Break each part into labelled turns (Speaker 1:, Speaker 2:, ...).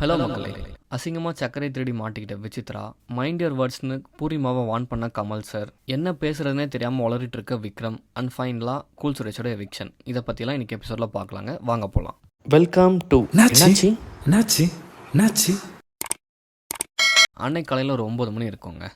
Speaker 1: Hello மக்களே. அசிங்கமாக சர்க்கரை திருடி மாட்டிக்கிட்ட விசித்ரா மைண்ட் யுவர் வேர்ட்ஸ்னு பூரிமாவை வான் பண்ண கமல் சார் என்ன பேசுறதுனே தெரியாமல் உளறிட்டு இருக்க விக்ரம் அண்ட் ஃபைனலாக கூல் சுரேஷோட எவிக்ஷன் இதை பற்றிலாம் இன்னைக்கு எபிசோடில் பார்க்கலாங்க. வாங்க போகலாம் வெல்கம் டு
Speaker 2: என்னாச்சு? என்னாச்சு?
Speaker 1: அன்னைக்கு காலையில் ஒரு ஒம்பது மணி இருக்குங்க.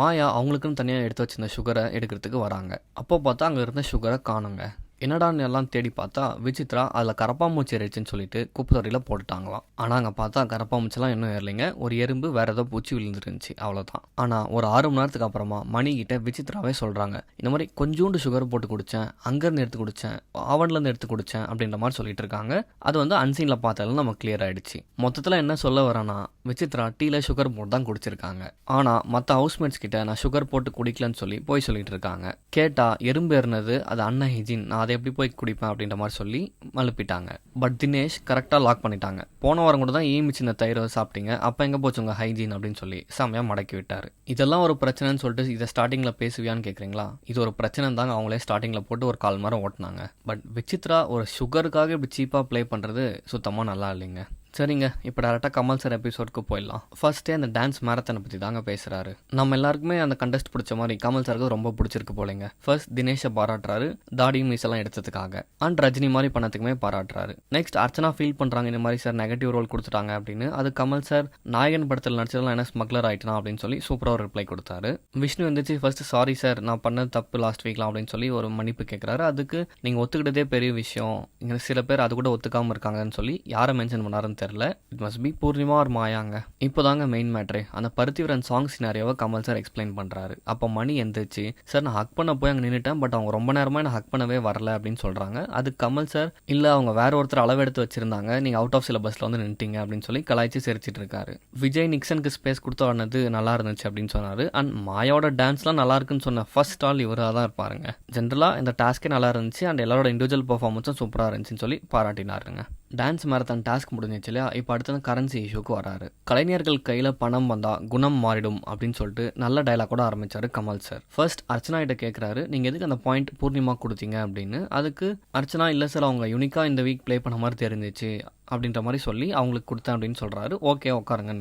Speaker 1: மாயா அவங்களுக்குன்னு தனியாக எடுத்து வச்சிருந்த சுகரை எடுக்கிறதுக்கு வராங்க. அப்போ பார்த்தா அங்கே இருந்த சுகரை காணுங்க. என்னடான்னு எல்லாம் தேடி பார்த்தா விசித்ரா அதில் கரப்பாம்பூச்சி இறைச்சின்னு சொல்லிட்டு குப்பைத்தொட்டியில் போட்டுட்டாங்களாம். ஆனால் அங்கே பார்த்தா கரப்பாம்பூச்சிலாம் இன்னும் ஏறலைங்க. ஒரு எறும்பு வேற ஏதோ பூச்சி விழுந்துருந்துச்சு அவ்வளோதான் ஆனால் ஒரு ஆறு மணி நேரத்துக்கு அப்புறமா மணிக்கிட்ட விசித்ராவே சொல்கிறாங்க இந்த மாதிரி கொஞ்சோண்டு சுகர் போட்டு குடித்தேன் அங்கேருந்து எடுத்து குடித்தேன் ஆவன்லேருந்து எடுத்து குடித்தேன் அப்படின்ற மாதிரி சொல்லிட்டு இருக்காங்க. அது வந்து அன்சீனில் பார்த்தாலும் நம்ம கிளியர் ஆகிடுச்சு மொத்தத்தில் என்ன சொல்ல வரேன்னா விசித்ரா டீயில் சுகர் போட்டு தான் குடிச்சிருக்காங்க. ஆனால் மற்ற ஹவுஸ்மேட்ஸ் கிட்ட நான் சுகர் போட்டு குடிக்கலன்னு சொல்லி போய் சொல்லிட்டு இருக்காங்க. கேட்டால் எறும்பு ஏறினது அது அண்ணன் ஹைஜின் நான் அதை எப்படி போய் குடிப்பேன் அப்படின்ற மாதிரி சொல்லி மழுப்பிட்டாங்க பட் தினேஷ் கரெக்டாக லாக் பண்ணிட்டாங்க. போன வாரம் கூட தான் ஈமிச்சு இந்த தயிரை சாப்பிட்டீங்க? அப்போ எங்கே போச்சு உங்கள் ஹைஜீன் அப்படின்னு சொல்லி செம்மையாக மடக்கி விட்டார். இதெல்லாம் ஒரு பிரச்சனைன்னு சொல்லிட்டு இதை ஸ்டார்டிங்கில் பேசுவியான்னு கேட்குறீங்களா இது ஒரு பிரச்சனை தாங்க அவங்களே ஸ்டார்டிங்கில் போட்டு ஒரு கால் மரம் ஓட்டினாங்க. பட் விசித்ரா ஒரு சுகருக்காக இப்படி சீப்பாக ப்ளே பண்ணுறது சுத்தமாக நல்லா இல்லைங்க. சரிங்க இப்போ டேரெக்டாக கமல் சார் எபிசோடுக்கு போயிடலாம். ஃபஸ்ட்டே அந்த டான்ஸ் மேரத்தனை பற்றி தாங்க பேசுகிறாரு நம்ம எல்லாருக்குமே அந்த கண்டெஸ்ட் பிடிச்ச மாதிரி கமல் சாருக்கு ரொம்ப பிடிச்சிருக்கு போலங்க. ஃபர்ஸ்ட் தினேஷை பாராட்டுறாரு தாடியும் மீசெல்லாம் எடுத்ததுக்காக. அண்ட் ரஜினி மாதிரி பண்ணதுக்குமே பாராட்டுறாரு. நெக்ஸ்ட் அர்ச்சனா ஃபீல் பண்ணுறாங்க இந்த மாதிரி சார் நெகட்டிவ் ரோல் கொடுத்துட்டாங்க அப்படின்னு. அது கமல் சார் நாயகன் படத்தில் நடிச்சதெல்லாம் என்ன ஸ்மக்லர் ஆகிட்டனா அப்படின்னு சொல்லி சூப்பராக ஒரு ரிப்ளை கொடுத்தாரு. விஷ்ணு வந்துச்சு ஃபர்ஸ்ட் சாரி சார் நான் பண்ணது தப்பு லாஸ்ட் வீக்லாம் அப்படின்னு சொல்லி ஒரு மன்னிப்பு கேட்குறாரு அதுக்கு நீங்கள் ஒத்துக்கிட்டதே பெரிய விஷயம். இங்கே சில பேர் அது கூட ஒத்துக்காமல் இருக்காங்கன்னு சொல்லி யாரை மென்ஷன் பண்ணாருன்னு தெரில இட் மஸ்ட் பி பூர்ணிமா ஒரு மாயாங்க. இப்போதாங்க மெயின் மேட்ரே அந்த பருத்திவரன் சாங் சினாரியோவை கமல் சார் எக்ஸ்பிளைன் பண்ணுறாரு அப்போ மணி எந்திரிச்சு சார் நான் ஹக் பண்ண போய் அங்கே நின்றுட்டேன் பட் அவங்க ரொம்ப நேரமாக நான் ஹக் பண்ணவே வரல அப்படின்னு சொல்கிறாங்க அது கமல் சார் இல்லை அவங்க வேற ஒருத்தர் அளவெடுத்து வச்சிருந்தாங்க. நீங்கள் அவுட் ஆஃப் சிலபஸில் வந்து நின்ட்டீங்க அப்படின்னு சொல்லி கலாய்ச்சி சிரிச்சிட்டு இருக்காரு. விஜய் நிக்சனுக்கு ஸ்பேஸ் கொடுத்து ஆடினது நல்லா இருந்துச்சு அப்படின்னு சொன்னார். அண்ட் மாயாவோட டான்ஸ்லாம் நல்லா இருக்குன்னு சொன்ன ஃபர்ஸ்ட் ஆள் இவராக தான் இருப்பாருங்க. ஜென்ரலாக இந்த டாஸ்க்கே நல்லா இருந்துச்சு. அண்ட் எல்லாரோட இண்டிவிஜுவல் பர்ஃபார்மன்ஸும் சூப்பராக இருந்துச்சுன்னு சொல்லி பாராட்டினாருங்க. டான்ஸ் மேரத்தான் டாஸ்க் முடிஞ்சிச்சு இல்லையா இப்போ அடுத்தது கரன்சி இஷ்யூக்கு வராரு. கலைஞர்கள் கையில் பணம் வந்தால் குணம் மாறிடும் அப்படின்னு சொல்லிட்டு நல்ல டைலாக் கூட ஆரம்பித்தார் கமல் சார் ஃபர்ஸ்ட் அர்ச்சனா கிட்ட கேட்குறாரு நீங்கள் எதுக்கு அந்த பாயிண்ட் பூர்ணிமா கொடுத்தீங்க? அப்படின்னு. அதுக்கு அர்ச்சனா இல்லை சார் அவங்க யூனிக்காக இந்த வீக் ப்ளே பண்ண மாதிரி தெரிஞ்சிச்சு. அப்படின்ற மாதிரி சொல்லி அவங்களுக்கு கொடுத்தேன் அப்படின்னு சொல்கிறாரு ஓகே உட்காருங்கன்னு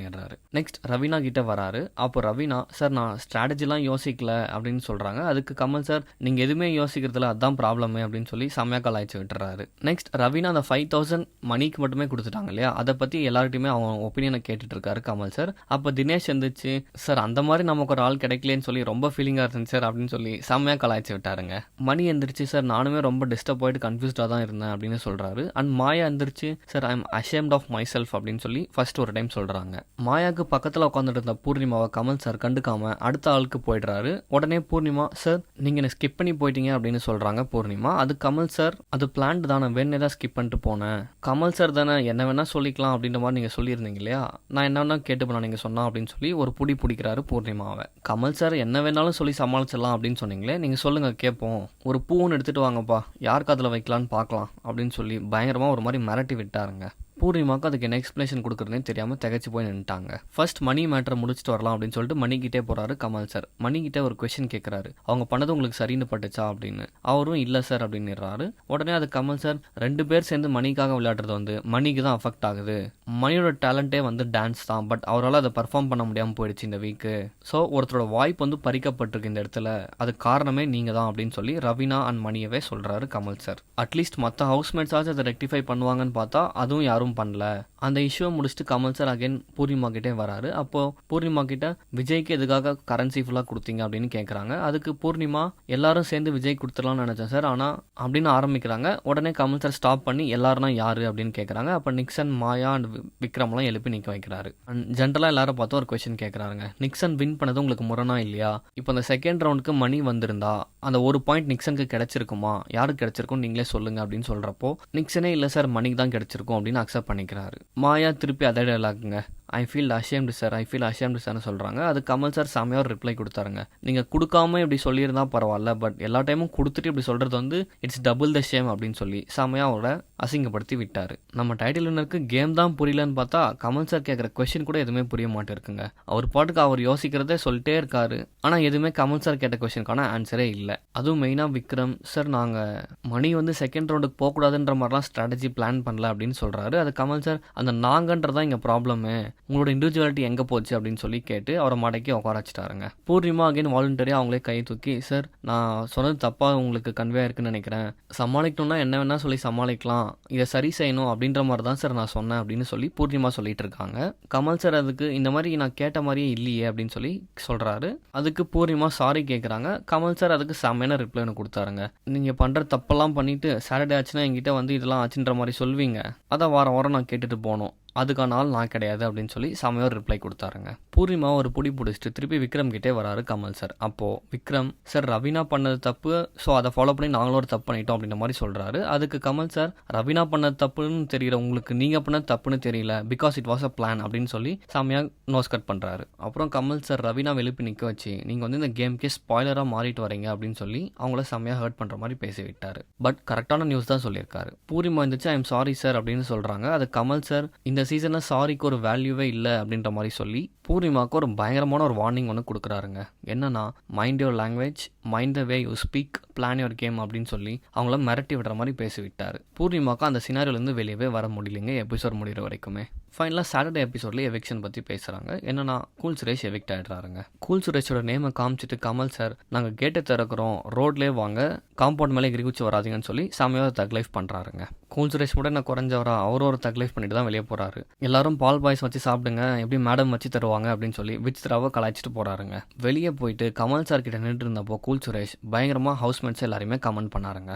Speaker 1: நெக்ஸ்ட் ரவீனா கிட்ட வராரு. அப்போ ரவீனா சார் நான் ஸ்ட்ராட்டஜிலாம் யோசிக்கல அப்படின்னு சொல்கிறாங்க அதுக்கு கமல் சார் நீங்கள் எதுவுமே யோசிக்கிறதுல அதுதான் ப்ராப்ளமே அப்படின்னு சொல்லி செம்மையாக கலாய்ச்சி விட்டுறாரு. நெக்ஸ்ட் ரவீனா அந்த ஃபைவ் தௌசண்ட் மணிக்கு மட்டுமே கொடுத்துட்டாங்க இல்லையா? அதை பற்றி எல்லார்கிட்டையுமே அவங்க ஒப்பீனியனை கேட்டுட்டு இருக்காரு கமல் சார் அப்போ தினேஷ் இருந்துச்சு சார் அந்த மாதிரி நமக்கு ஒரு ஆள் கிடைக்கலன்னு சொல்லி ரொம்ப ஃபீலிங்காக இருந்துச்சு சார் அப்படின்னு சொல்லி செம்மையாக கலாய்ச்சி விட்டாருங்க. மணி எந்திரிச்சு சார் நானுமே ரொம்ப டிஸ்டர்ப் ஆகிட்டு கன்ஃபியூஸ்டாக தான் இருந்தேன் அப்படின்னு சொல்கிறாரு அண்ட் மாயா எந்திரிச்சு sir I'm I'm ashamed of my self அப்படின்னு சொல்லி ஃபர்ஸ்ட் ஒரு டைம் சொல்கிறாங்க மாயாவுக்கு பக்கத்தில் உட்காந்துட்டு இருந்த பூர்ணிமாவை கமல் சார் கண்டுக்காமல் அடுத்த ஆளுக்கு போயிடுறாரு. உடனே பூர்ணிமா சார் நீங்கள் என்னை ஸ்கிப் பண்ணி போயிட்டீங்க அப்படின்னு சொல்கிறாங்க பூர்ணிமா. அது கமல் சார் அது பிளான்ட் தானே வேணே தான் ஸ்கிப் பண்ணிட்டு போனேன். கமல் சார் தானே என்ன வேணால் சொல்லிக்கலாம் அப்படின்ற மாதிரி நீங்கள் சொல்லியிருந்தீங்க இல்லையா? நான் என்ன வேணா கேட்டுப்பேன் நீங்கள் சொன்னா அப்படின்னு சொல்லி ஒரு புடி பிடிக்கிறாரு பூர்ணிமாவை. கமல் சார் என்ன வேணாலும் சொல்லி சமாளிச்சிடலாம் அப்படின்னு சொன்னீங்களே நீங்கள் சொல்லுங்கள் கேட்போம் ஒரு பூன்னு எடுத்துகிட்டு வாங்கப்பா யார் காதில் வைக்கலான்னு பார்க்கலாம் அப்படின்னு சொல்லி பயங்கரமாக ஒரு மாதிரி மிரட்டி விட்டாருங்க. பூர்ணிமாக்கு அதுக்கு என்ன எக்ஸ்பிளேஷன் கொடுக்குறதுனே தெரியாமல் திகச்சு போய் நின்ட்டாங்க ஃபர்ஸ்ட் மணி மேட்டரை முடிச்சுட்டு வரலாம் அப்படின்னு சொல்லிட்டு மணிக்கிட்டே போகிறாரு கமல் சார் மணிக்கிட்ட ஒரு கொஷின் கேட்குறாரு அவங்க பண்ணது உங்களுக்கு சரின்னு பட்டுச்சா அப்படின்னு. அவரும் இல்லை சார் அப்படின்னுறாரு. உடனே அது கமல் சார் ரெண்டு பேர் சேர்ந்து மணிக்காக விளையாடுறது வந்து மணிக்கு தான் அஃபெக்ட் ஆகுது. மணியோட டேலண்ட்டே வந்து டான்ஸ் தான் பட் அவரால் அதை பர்ஃபார்ம் பண்ண முடியாமல் போயிடுச்சு இந்த வீக்கு ஸோ ஒருத்தரோட வாய்ப்பு வந்து பறிக்கப்பட்டிருக்கு இந்த இடத்துல. அது காரணமே நீங்கள் தான் அப்படின்னு சொல்லி ரவீனா அண்ட் மணியவே சொல்கிறாரு கமல் சார் அட்லீஸ்ட் மற்ற ஹவுஸ்மேட்ஸாச்சும் அதை ரெக்டிஃபை பண்ணுவாங்கன்னு பார்த்தா அதுவும் யாரும் பண்ணல. அந்த இஷ்யூவை முடிச்சுட்டு கமல் சார் அகைன் பூர்ணிமா கிட்டே வராரு. அப்போ பூர்ணிமா கிட்ட விஜய்க்கு எதுக்காக கரன்சி ஃபுல்லாக கொடுத்தீங்க? அப்படின்னு கேட்குறாங்க அதுக்கு பூர்ணிமா எல்லாரும் சேர்ந்து விஜய் கொடுத்துடலாம்னு நினச்சேன் சார் ஆனால் அப்படின்னு ஆரம்பிக்கிறாங்க. உடனே கமல் சார் ஸ்டாப் பண்ணி எல்லாருனா யாரு? அப்படின்னு கேட்குறாங்க அப்போ நிக்சன் மாயா அண்ட் விக்ரம்லாம் எழுப்பி நிற்க வைக்கிறாரு. அண்ட் ஜென்ரலாக எல்லாரும் பார்த்து ஒரு கொஸ்டின் கேட்குறாங்க நிக்சன் வின் பண்ணது உங்களுக்கு முரணா இல்லையா? இப்போ அந்த செகண்ட் ரவுண்டுக்கு மணி வந்திருந்தா அந்த ஒரு பாயிண்ட் நிக்சனுக்கு கிடைச்சிருக்குமா? யாருக்கு கிடைச்சிருக்கும்? நீங்களே சொல்லுங்க அப்படின்னு சொல்கிறப்போ நிக்சனே இல்லை சார் மணிக்கு தான் கிடைச்சிருக்கும் அப்படின்னு அக்செப்ட் பண்ணிக்கிறாரு. மாயா திருப்பி அதே டைலாக்குங்க I feel ashamed sir I feel ashamed சார்னு சொல்கிறாங்க அது கமல் சார் செம்மையாக ஒரு ரிப்ளை கொடுத்தாருங்க. நீங்கள் கொடுக்காம இப்படி சொல்லியிருந்தா பரவாயில்ல பட் எல்லா டைமும் கொடுத்துட்டு இப்படி சொல்கிறது வந்து இட்ஸ் டபுள் த ஷேம் அப்படின்னு சொல்லி செமையாக அசிங்கப்படுத்தி விட்டார். நம்ம டைட்டில் வினருக்கு கேம் தான் புரியலன்னு பார்த்தா கமல் சார் கேட்குற கொஷின் கூட எதுவுமே புரிய மாட்டேருக்குங்க. அவர் பாட்டுக்கு அவர் யோசிக்கிறதே சொல்லிட்டே இருக்காரு. ஆனால் எதுவுமே கமல் சார் கேட்ட கொஷினுக்கான ஆன்சரே இல்லை. அதுவும் மெயினாக விக்ரம் சார் நாங்கள் மணி வந்து செகண்ட் ரவுண்டுக்கு போகக்கூடாதுன்ற மாதிரிலாம் ஸ்ட்ராட்டஜி பிளான் பண்ணல அப்படின்னு சொல்கிறாரு அது கமல் சார் அந்த நாங்கன்றதான் இங்கே ப்ராப்ளமே உங்களோட இண்டிவிஜுவாலிட்டி எங்கே போச்சு அப்படின்னு சொல்லி கேட்டு அவரை மடக்கி உட்கார வச்சுட்டாருங்க. பூர்ணிமா அகைன் வாலண்டரியாக அவங்களே கை தூக்கி சார் நான் சொன்னது தப்பாக உங்களுக்கு கன்வே இருக்குன்னு நினைக்கிறேன். சமாளிக்கணும்னா என்ன வேணால் சொல்லி சமாளிக்கலாம். இதை சரி செய்யணும் அப்படின்ற மாதிரி தான் சார் நான் சொன்னேன் அப்படின்னு சொல்லி பூர்ணிமா சொல்லிட்டு இருக்காங்க. கமல் சார் அதுக்கு இந்த மாதிரி நான் கேட்ட மாதிரியே இல்லையே அப்படின்னு சொல்லி சொல்கிறாரு அதுக்கு பூர்ணிமா சாரி கேட்குறாங்க கமல் சார் அதுக்கு செம்மையான ரிப்ளை ஒன்று கொடுத்தாருங்க. நீங்கள் பண்ணுற தப்பெல்லாம் பண்ணிவிட்டு சாட்டர்டே ஆச்சுன்னா எங்கிட்ட வந்து இதெல்லாம் ஆச்சுன்ற மாதிரி சொல்வீங்க. அதை வாரம் வாரம் நான் கேட்டுட்டு போனோம் அதுக்கான ஆள் நான் கிடையாது அப்படின்னு சொல்லி செமையாக ரிப்ளை கொடுத்தாருங்க. பூர்ணிமா ஒரு புடி பிடிச்சிட்டு திருப்பி விக்ரம் கிட்டே வராரு கமல் சார் அப்போது விக்ரம் சார் ரவீனா பண்ணது தப்பு ஸோ அதை ஃபாலோ பண்ணி நாங்களும் ஒரு தப்பு பண்ணிட்டோம் அப்படின்ற மாதிரி சொல்கிறாரு அதுக்கு கமல் சார் ரவீனா பண்ணது தப்புன்னு தெரியல உங்களுக்கு நீங்கள் பண்ணது தப்புன்னு தெரியல because it was a plan அப்படின்னு சொல்லி சாமியாக நோஸ் கட் பண்ணுறாரு அப்புறம் கமல் சார் ரவீனா எழுப்பி நிற்க வச்சு நீங்கள் வந்து இந்த கேம்க்கே ஸ்பாய்லராக மாறிட்டு வரீங்க அப்படின்னு சொல்லி அவங்கள செம்மையாக ஹர்ட் பண்ணுற மாதிரி பேசி விட்டார். பட் கரெக்டான நியூஸ் தான் சொல்லியிருக்காரு. பூர்ணிமா இருந்துச்சு ஐம் சாரி சார் அப்படின்னு சொல்கிறாங்க அது கமல் சார் இந்த சீசனில் சாரிக்கு ஒரு வேல்யூவே இல்லை அப்படின்ற மாதிரி சொல்லி பூர்ணிமாவுக்கு ஒரு பயங்கரமான ஒரு வார்னிங் ஒன்று கொடுக்குறாருங்க. என்னன்னா mind your language mind the way you speak plan your game அப்படின்னு சொல்லி அவங்கள மிரட்டி விடுற மாதிரி பேசிவிட்டார். பூர்ணிமாவுக்கு அந்த சினாரியிலேருந்து வெளியவே வர முடியலைங்க எபிசோட் முடிகிற வரைக்குமே. ஃபைனலாக சாட்டர்டே எபிசோட்லேயே எவிக்ஷன் பற்றி பேசுகிறாங்க என்னென்னா கூல் சுரேஷ் எவிக்ட் ஆகிடுறாருங்க கூல் சுரேஷோட நேமை காமிச்சிட்டு கமல் சார் நாங்கள் கேட்டை திறக்கிறோம். ரோட்லேயே வாங்க. காம்பவுண்ட் மேலே கிரிகுச்சி வராதிங்கன்னு சொல்லி செமையாக தக் லைஃப் பண்ணுறாருங்க கூல் சுரேஷ் கூட என்ன குறைஞ்சவரா? அவரும் ஒரு தக் லைஃப் பண்ணிட்டு தான் வெளியே போகிறாரு எல்லாரும் பால் பாய்ஸ் வச்சு சாப்பிடுங்க. எப்படி மேடம் வச்சு தருவாங்க? அப்படின்னு சொல்லி விசித்ராவை கலாய்ச்சிட்டு போகிறாருங்க வெளியே போயிட்டு கமல் சார் கிட்ட நின்று இருந்தப்போ கூல் சுரேஷ் பயங்கரமாக ஹவுஸ்மேட்ஸ் எல்லாருமே கமெண்ட் பண்ணாருங்க.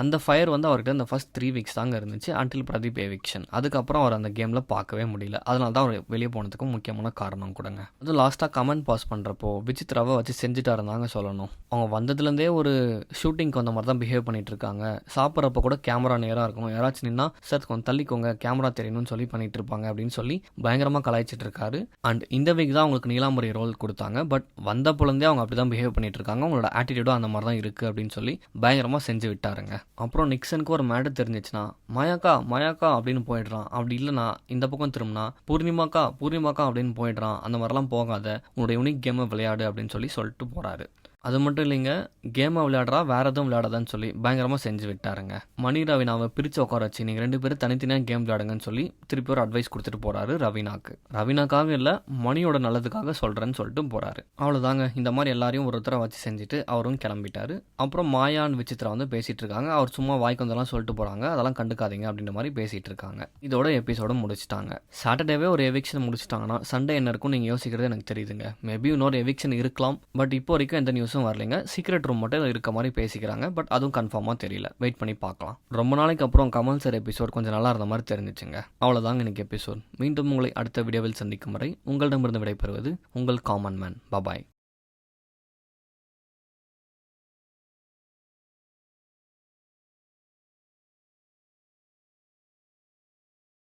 Speaker 1: அந்த ஃபயர் வந்து அவர்கிட்ட இந்த ஃபஸ்ட் த்ரீ வீக்ஸ் தாங்க இருந்துச்சு அன்டில் பிரதீப் எவிக்ஷன் அதுக்கப்புறம் அவர் அந்த கேமில் பார்க்கவே முடியல. அதனால தான் அவர் வெளியே போனதுக்கும் முக்கியமான காரணம் கொடுங்க. அதுவும் லாஸ்ட்டாக கமெண்ட் பாஸ் பண்ணுறப்போ விசித்ராவை வச்சு செஞ்சுட்டா இருந்தாங்க சொல்லணும். அவங்க வந்ததுலேருந்தே ஒரு ஷூட்டிங்க்கு வந்த மாதிரி தான் பிஹேவ் பண்ணிட்டு இருக்காங்க. சாப்பிட்றப்ப கூட கேமரா நேராக இருக்கும் யாராச்சும் நின்னா சார் கொஞ்சம் தள்ளிக்கோங்க. கேமரா தெரியணும்னு சொல்லி பண்ணிட்டு இருப்பாங்க அப்படின்னு சொல்லி பயங்கரமாக கலாய்ச்சிட்டு இருக்காரு. அண்ட் இந்த வீக் தான் அவங்களுக்கு நீலாம்பரி ரோல் கொடுத்தாங்க. பட் வந்த பொழுதே அவங்க அப்படி தான் பிஹேவ் பண்ணிட்டு இருக்காங்க. அவங்களோட ஆட்டிடியூடும் அந்த மாதிரி தான் இருக்குது அப்படின்னு சொல்லி பயங்கரமாக செஞ்சு விட்டாருங்க. அப்புறம் நிக்சனுக்கு ஒரு மேட்டர் தெரிஞ்சிச்சுன்னா மயாக்கா மயாக்கா அப்படின்னு போயிடுறான். அப்படி இல்லைனா இந்த பக்கம் திரும்பினா பூர்ணிமாக்கா பூர்ணிமாக்கா அப்படின்னு போயிடுறான். அந்த மாதிரிலாம் போகாத உன்னோட யூனிக் கேமை விளையாடு அப்படின்னு சொல்லி சொல்லிட்டு போகிறாரு அது மட்டும் இல்லைங்க கேமை விளையாடுறா வேற எதுவும் விளையாடாதான்னு சொல்லி பயங்கரமாக செஞ்சு விட்டாருங்க. மணி ரவீனாவை பிரித்து உட்கார வச்சு நீங்கள் ரெண்டு பேரும் தனித்தனியாக கேம் விளையாடுங்கன்னு சொல்லி திருப்பி ஒரு அட்வைஸ் கொடுத்துட்டு போகிறாரு ரவினாக்கு. ரவினாக்காக இல்லை மணியோட நல்லதுக்காக சொல்கிறேன்னு சொல்லிட்டு போகிறாரு அவ்வளோதாங்க இந்த மாதிரி எல்லாரையும் ஒருத்தரை வச்சு செஞ்சுட்டு அவரும் கிளம்பிட்டாரு. அப்புறம் மாயான் விசித்ரா வந்து பேசிகிட்டு இருக்காங்க. அவர் சும்மா வாய்க்கு வந்தெல்லாம் சொல்லிட்டு போகிறாங்க அதெல்லாம் கண்டுக்காதீங்க அப்படின்ற மாதிரி பேசிகிட்டு இருக்காங்க. இதோட எபிசோட முடிச்சிட்டாங்க. சாட்டர்டேவே ஒரு எவிக்ஷன் முடிச்சிட்டாங்கன்னா சண்டே என்ன இருக்கும் நீங்கள் யோசிக்கிறது எனக்கு தெரியுதுங்க. மேபி இன்னொரு எவிக்ஷன் இருக்கலாம். பட் இப்போ வரைக்கும் எந்த நியூஸும் வரலைங்க. சீக்ரெட் ரூம் மட்டும் இருக்க மாதிரி பேசிக்கிறாங்க. பட் அதுவும் கன்ஃபார்மாக தெரியல. வெயிட் பண்ணி பார்க்கலாம். ரொம்ப நாளைக்கு அப்புறம் கமல் சார் எபிசோட் கொஞ்சம் நல்லா இருந்த மாதிரி தெரிஞ்சிச்சுங்க. அவ்வளோதாங்க இன்னைக்கு எபிசோட். மீண்டும் உங்களை அடுத்த வீடியோவில் சந்திக்கும் வரை உங்களிடமிருந்து விடைபெறுவது உங்கள் காமன் மேன். பபாய்.